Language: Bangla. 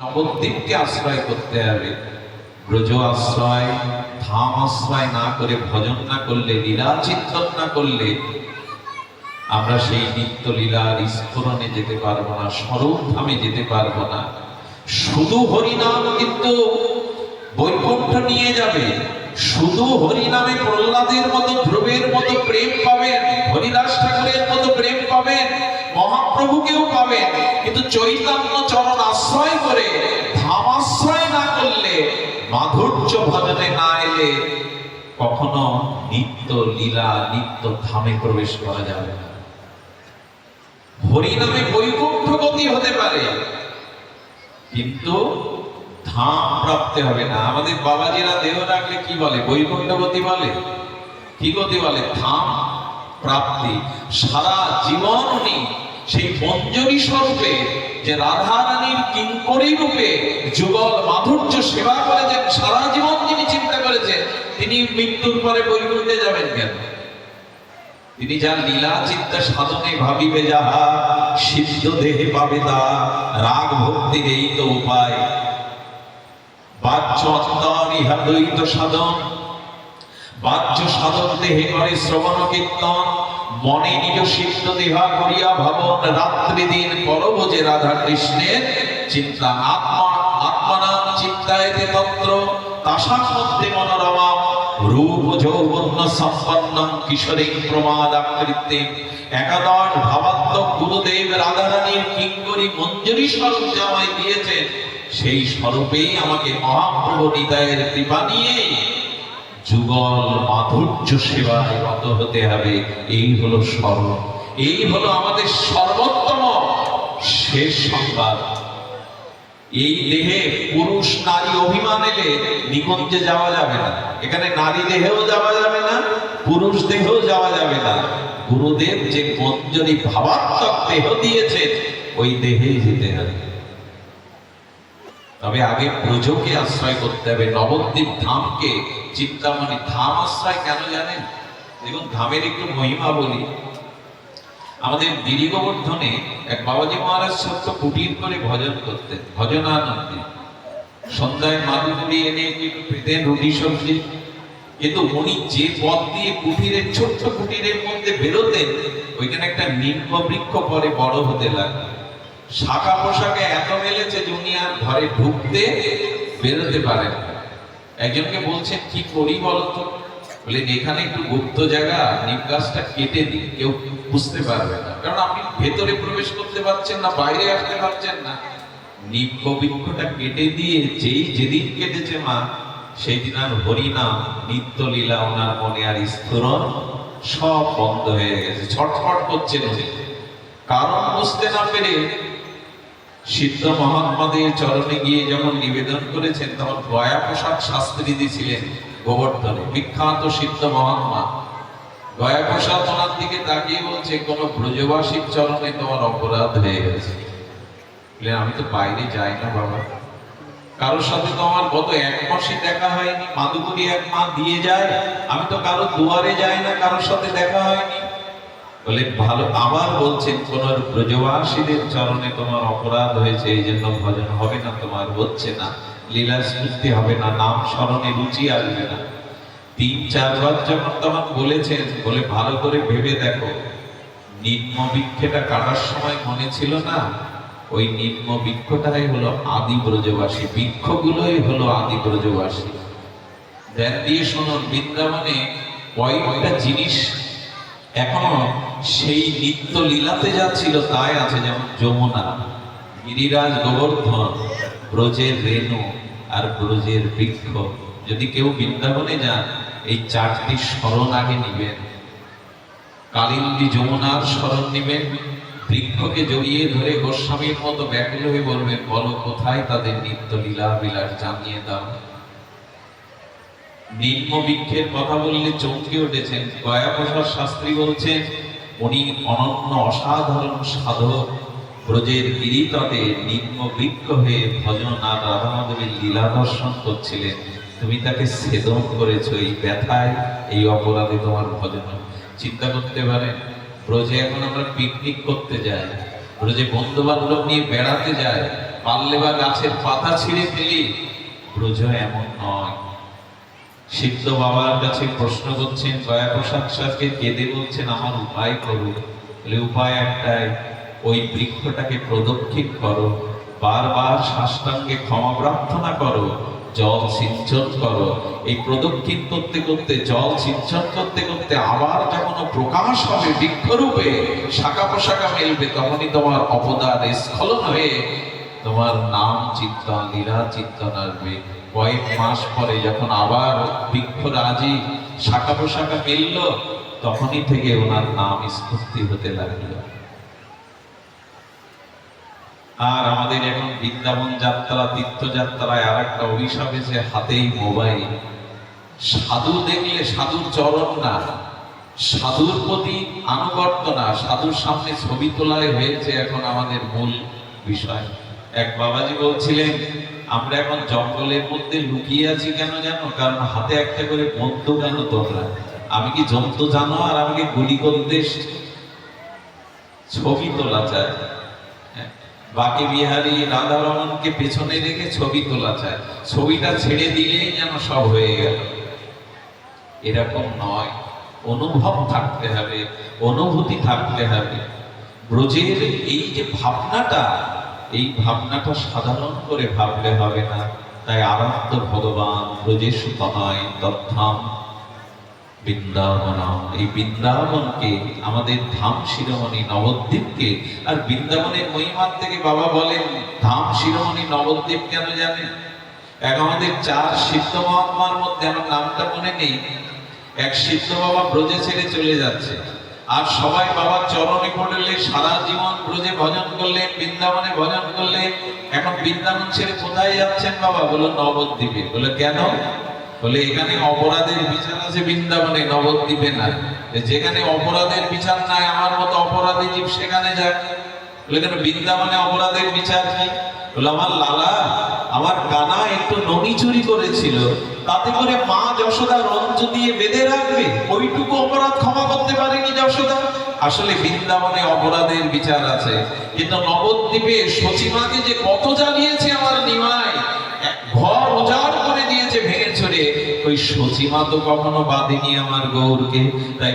নবদ্বীপকে আশ্রয় করতে হবে। ব্রজ আশ্রয়, ধাম আশ্রয় না করে ভজন না করলে, লীলা চিন্তন না করলে আমরা সেই নিত্য লীলার স্ফুরণে যেতে পারব না স্বরূপ ধামে যেতে পারব না। শুধু হরিনাম কিন্তু বৈকুণ্ঠ নিয়ে যাবে। শুধু হরিনামে প্রহ্লাদের মতো, ধ্রুবের মতো প্রেম পাবেন, হরিদাস ঠাকুরের মতো প্রেম পাবেন, মহাপ্রভুকেও পাবেন। কিন্তু চৈতন্য চরণ আশ্রয় করে ধাম আশ্রয় না করলে মাধুর্য ভজনে না এলে কখনো নিত্য লীলা, নিত্য ধামে প্রবেশ করা যাবে না। হরিনামে বৈকুণ্ঠ গতি হতে পারে, কিন্তু ধাম প্রাপ্তে হবে না। আমাদের বাবাজিরা দেহ রাখলে কি বলে? বৈকুণ্ঠ গতি বলে? কি গতি বলে? ধাম প্রাপ্তি। সারা জীবন উনি সেই মঞ্জরি স্বরূপে যে রাধা রানীর কিঙ্করী রূপে যুগল মাধুর্য সেবা করেছেন, সারা জীবন যিনি চিন্তা করেছেন, তিনি মৃত্যুর পরে বৈকুণ্ঠে যাবেন কেন? তিনি যার লীলা চিন্তা সাধনে ভাবিবে যাহা, সিদ্ধ দেহে পাবে তা, রাগ ভক্তির এই তো উপায়। বাহ্য অন্তর ইহা দ্বৈত সাধন বাহ্য সাধন দেহে করে শ্রবণ কীর্তন, মনে নিজ সিদ্ধ দেহা করিয়া ভাবন, রাত্রি দিন পরব যে রাধা কৃষ্ণের চিন্তা। আত্মা, আত্মনাম চিন্তায়তে তত্র তাসার মধ্যে মনোরমা। রূপ যৌবন্য সম্পন্ন কিশোরী প্রমাদ আকৃতি একাদশ ভাবাত্মক গুরুদেব রাধারানীর কিঙ্করী মঞ্জুরি স্বরূপ জামাই দিয়েছেন। সেই স্বরূপেই আমাকে মহাপ্রভু নিতায়ের কৃপা নিয়ে যুগল মাধুর্য সেবায় রত হতে হবে। এই হলো স্মরণ। এই হলো আমাদের সর্বোত্তম শেষ সংবাদ। এই দেহে পুরুষ নারী অভিমান এলে নিকুঞ্জে যাওয়া যাবে না। এখানে নারী দেহেও যাওয়া যাবে না, পুরুষ দেহেও যাওয়া যাবে না। গুরুদেব যে মঞ্জরি ভাবাত্মক দেহ দিয়েছে ওই দেহেই যেতে হবে। তবে আগে ব্রজকে আশ্রয় করতে হবে। নবদ্বীপ ধামকে চিন্তামণি ধাম আশ্রয় কেন জানেন? দেখুন, ধামের একটু মহিমা বলি। আমাদের গোবর্ধনে এক বাবাজি মহারাজ সত্য কুটির করে ভজন করতেন, ভজনানন্দে। সন্ধ্যায় মাদুগুড়ি এনে পেতেন রুটি সবজি। কিন্তু উনি যে পথ দিয়ে কুটিরের, ছোট্ট কুটিরের মধ্যে বেরোতেন, ওইখানে একটা নিম্ন বৃক্ষ পরে বড় হতে লাগল। শাখা পোশাকে এত মেলেছে আর ঘরে ঢুকতে বেরোতে পারেন না। একজনকে বলছেন কি করি বলতো? বলে, এখানে একটু গুপ্ত জায়গা, নিম গাছটা কেটে দিন কেউ বুঝতে পারবে না। কারণ আপনি ভেতরে প্রবেশ করতে পারছেন না, বাইরে আসতে পারছেন না। নিম্ন বৃক্ষটা কেটে দিয়ে যেই যেদিন কেটেছে মা সেই দিন আর হরিনাম নিত্য লীলা ওনার মনে আর স্ফুরণ সব বন্ধ হয়ে গেছে। ছটফট করছেন কারণ বুঝতে না পেরে সিদ্ধ মহাত্মাদের চরণে গিয়ে যখন নিবেদন করেছেন তখন গয়া প্রসাদ শাস্ত্রীদি ছিলেন গোবর্ধনে। বিখ্যাত সিদ্ধ মহাত্মা গয়া প্রসাদ ওনার দিকে তাকিয়ে বলছে, কোন ব্রজবাসীর চরণে তোমার অপরাধ হয়ে গেছে। আমি তো বাইরে যাই না বাবা। কারোর সাথে তো আমার গত এক মাসে দেখা হয়নি। মাদুগুরি এক মা দিয়ে যায়। আমি তো কারও দুয়ারে যাই না, কারোর সাথে দেখা হয়নি। বলে, ভালো, আবার বলছেন কোন ব্রজবাসীদের চরণে তোমার অপরাধ হয়েছে, এই জন্য ভজন হবে না, তোমার হচ্ছে না, লীলা স্মৃতি হবে না, নাম স্মরণে রুচি আসবে না। তিন চারবার যখন তখন বলেছেন, বলে, ভালো করে ভেবে দেখো, নিম্ন বৃক্ষটা কাটার সময় মনে ছিল না? ওই নিম্ন বৃক্ষটাই হলো আদি ব্রজবাসী, বৃক্ষগুলোই হলো আদি ব্রজবাসী। ধ্যান দিয়ে শুনুন, বৃন্দাবনে কয়েকটা জিনিস এখনও সেই নিত্য লীলাতে যা ছিল তাই আছে, যেমন যমুনা, গিরিরাজ গোবর্ধন, ব্রজের রেণু আর ব্রজের বৃক্ষ। যদি কেউ বৃন্দাবনে যান, এই চারটি স্মরণ আগে নিবেন। কালিন্দী যমুনার স্মরণ নিবেন। বৃক্ষকে জড়িয়ে ধরে গোস্বামীর মতো ব্যাকুল হয়ে বলবেন, বলো, কোথায় তাদের নিত্য লীলা বিলাস জানিয়ে দাও? নিম্ন বৃক্ষের কথা বললে চমকে উঠেছেন গয়া প্রসাদ শাস্ত্রী বলছেন, উনি অনন্য অসাধারণ সাধক। ব্রজের নিম্ন বৃক্ষ হয়ে ভজন আর রাধা মাধবের লীলা দর্শন করছিলেন। তুমি তাকে ছেদন করেছ এই ব্যথায়, এই অপরাধে তোমার ভজন। চিন্তা করতে পারেন, ব্রজে এখন আমরা পিকনিক করতে যাই। ব্রজে বন্ধু বান্ধব নিয়ে বেড়াতে যাই। পারলে বা গাছের পাতা ছিঁড়ে ফেলি। ব্রজ এমন নয়। সিদ্ধ বাবার কাছে প্রশ্ন করছেন দয়া প্রসাদ সাথে কেঁদে বলছেন, আমার উপায় করো বলে, উপায় একটাই, ওই বৃক্ষটাকে প্রদক্ষিণ করো, বারবার সাষ্টাঙ্গে ক্ষমা প্রার্থনা করো, জল সিঞ্চন করো। এই প্রদক্ষিণ করতে করতে, জল সিঞ্চন করতে করতে আবার যখন প্রকাশ হবে বৃক্ষরূপে, শাখা পোশাখা মেলবে, তখনই তোমার অপদান স্খলন হয়ে তোমার নাম চিত্তন লীলা চিত্তন আসবে কয়েক মাস পরে যখন আবার বৃক্ষরাজি শাখা পোশাখা মিলল, তখনই থেকে ওনার নাম স্ফূর্তি হতে লাগল। আর আমাদের এখন বৃন্দাবন যাত্রা, তীর্থযাত্রায় আর একটা অভিশাপ এসে হাতেই মোবাইল। সাধু দেখলে সাধুর চরণ না, সাধুর প্রতি আনুগত্য না, সাধুর সামনে ছবি তোলাই হয়েছে এখন আমাদের মূল বিষয়। এক বাবাজি বলছিলেন আমরা এখন জঙ্গলের মধ্যে লুকিয়ে আছি কেন জানো? কারণ হাতে একটা করে বন্ধু কেন তোমরা? আমি কি জন্তু জানো আর আমাকে গুলি করতে ছবি তোলা চায় হ্যাঁ, বাকি বিহারি রাধারমনকে পেছনে রেখে ছবি তোলা চায় ছবিটা ছেড়ে দিলেই যেন সব হয়ে গেল। এরকম নয়। অনুভব থাকতে হবে অনুভূতি থাকতে হবে। ব্রজের এই যে ভাবনাটা এই ভাবনাটা সাধারণ করে ভাবলে হবে না। তাই আরাধ্য ভগবান ব্রজেশ তনয় তথাম বৃন্দাবন এই বৃন্দাবনকে, আমাদের ধাম শিরোমণি নবদ্বীপকে, আর বৃন্দাবনের মহিমার থেকে বাবা বলেন, ধাম শিরোমণি নবদ্বীপ কেন জানেন এক আমাদের চার সিদ্ধ মহাত্মার মধ্যে আমার নামটা মনে নেই। এক সিদ্ধ বাবা ব্রজে ছেড়ে চলে যাচ্ছে। আর সবাই বাবার চরণে পড়লে সারা জীবন ব্রজে ভজন করলেন বৃন্দাবনে ভজন করলেন এখন বৃন্দাবন ছেড়ে কোথায় যাচ্ছেন বাবা? বলো নবদ্বীপে। বলে কেন? বলে এখানে অপরাধের বিচার আছে বৃন্দাবনে, নবদ্বীপে না। যেখানে অপরাধের বিচার নাই, আমার মতো অপরাধী জীব সেখানে যায়। বলে কেন? বৃন্দাবনে অপরাধের বিচার কি? বলে আমার লালা আমার কানা একটু ননি চুরি করেছিল, তাতে করে মা যশোদা রঞ্জ দিয়ে বেঁধে রাখবে, ওইটুকু অপরাধ ক্ষমা করতে পারেনি যশোদা। আসলে বৃন্দাবনে অপরাধের বিচার আছে, কিন্তু নবদ্বীপে সচিমাকে যে কত জ্বালিয়েছে আমার নিমাই ঘর উজাড় করে দিয়েছে ভেঙে চড়ে, ওই সচিমা তো কখনো বাঁধেনি আমার গৌরকে, তাই